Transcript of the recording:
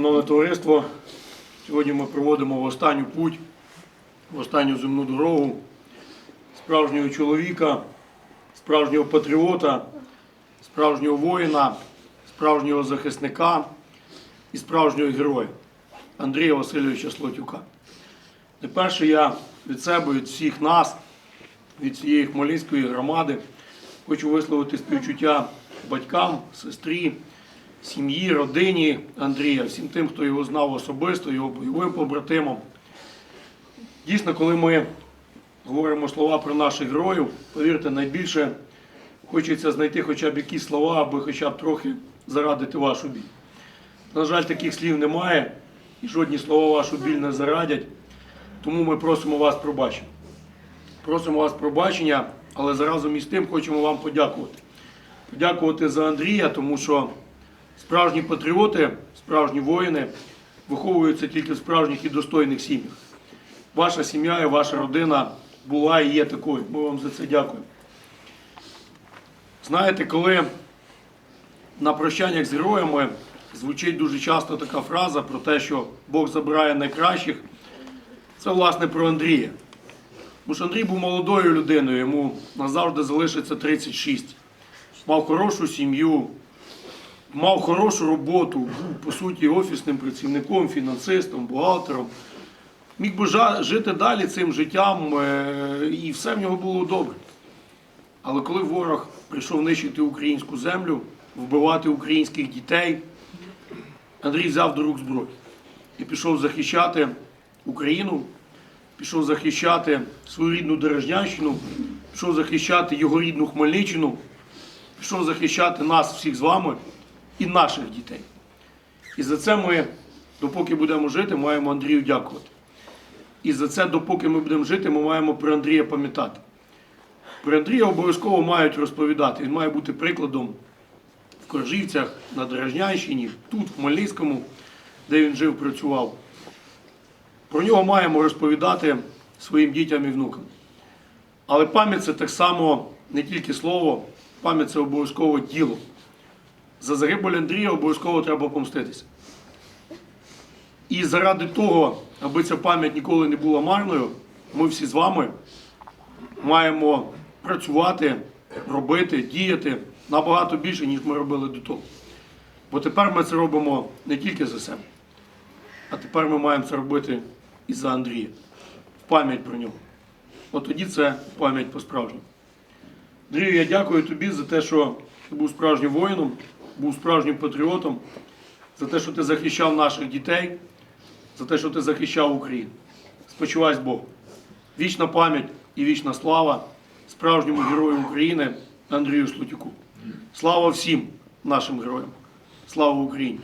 Шановне товариство, сьогодні ми проводимо в останню путь, в останню земну дорогу справжнього чоловіка, справжнього патріота, справжнього воїна, справжнього захисника і справжнього героя Андрія Васильовича Слотюка. Найперше я від себе, від всіх нас, від цієї Хмельницької громади хочу висловити співчуття батькам, сестрі, сім'ї, родині Андрія, всім тим, хто його знав особисто, його бойовим побратимам. Дійсно, коли ми говоримо слова про наших героїв, повірте, найбільше хочеться знайти хоча б якісь слова, аби хоча б трохи зарадити вашу біль. На жаль, таких слів немає, і жодні слова вашу біль не зарадять. Тому ми просимо вас пробачення. Просимо вас пробачення, але заразом із тим хочемо вам подякувати. Подякувати за Андрія, тому що справжні патріоти, справжні воїни виховуються тільки в справжніх і достойних сім'ях. Ваша сім'я і ваша родина була і є такою. Ми вам за це дякуємо. Знаєте, коли на прощаннях з героями звучить дуже часто така фраза про те, що Бог забирає найкращих, це власне про Андрія. Тому що Андрій був молодою людиною, йому назавжди залишиться 36. Мав хорошу сім'ю, мав хорошу роботу, був по суті офісним працівником, фінансистом, бухгалтером. Міг би жити далі цим життям, е, і все в нього було добре. Але коли ворог прийшов нищити українську землю, вбивати українських дітей, Андрій взяв до рук зброю і пішов захищати Україну, пішов захищати свою рідну Дережнянщину, пішов захищати його рідну Хмельниччину, пішов захищати нас всіх з вами і наших дітей. І за це ми, допоки будемо жити, маємо Андрію дякувати. І за це, допоки ми будемо жити, ми маємо про Андрія пам'ятати. Про Андрія обов'язково мають розповідати. Він має бути прикладом в Коржівцях, на Дорожнянщині, тут, в Хмельницькому, де він жив, працював. Про нього маємо розповідати своїм дітям і внукам. Але пам'ять це так само не тільки слово, пам'ять це обов'язково діло. За загибель Андрія обов'язково треба помститися. І заради того, аби ця пам'ять ніколи не була марною, ми всі з вами маємо працювати, робити, діяти набагато більше, ніж ми робили до того. Бо тепер ми це робимо не тільки за себе, а тепер ми маємо це робити і за Андрія, в пам'ять про нього. От тоді це пам'ять по-справжньому. Андрію, я дякую тобі за те, що ти був справжнім воїном, був справжнім патріотом, за те, що ти захищав наших дітей, за те, що ти захищав Україну. Спочивай з Богом. Вічна пам'ять і вічна слава справжньому герою України Андрію Слутюку. Слава всім нашим героям. Слава Україні!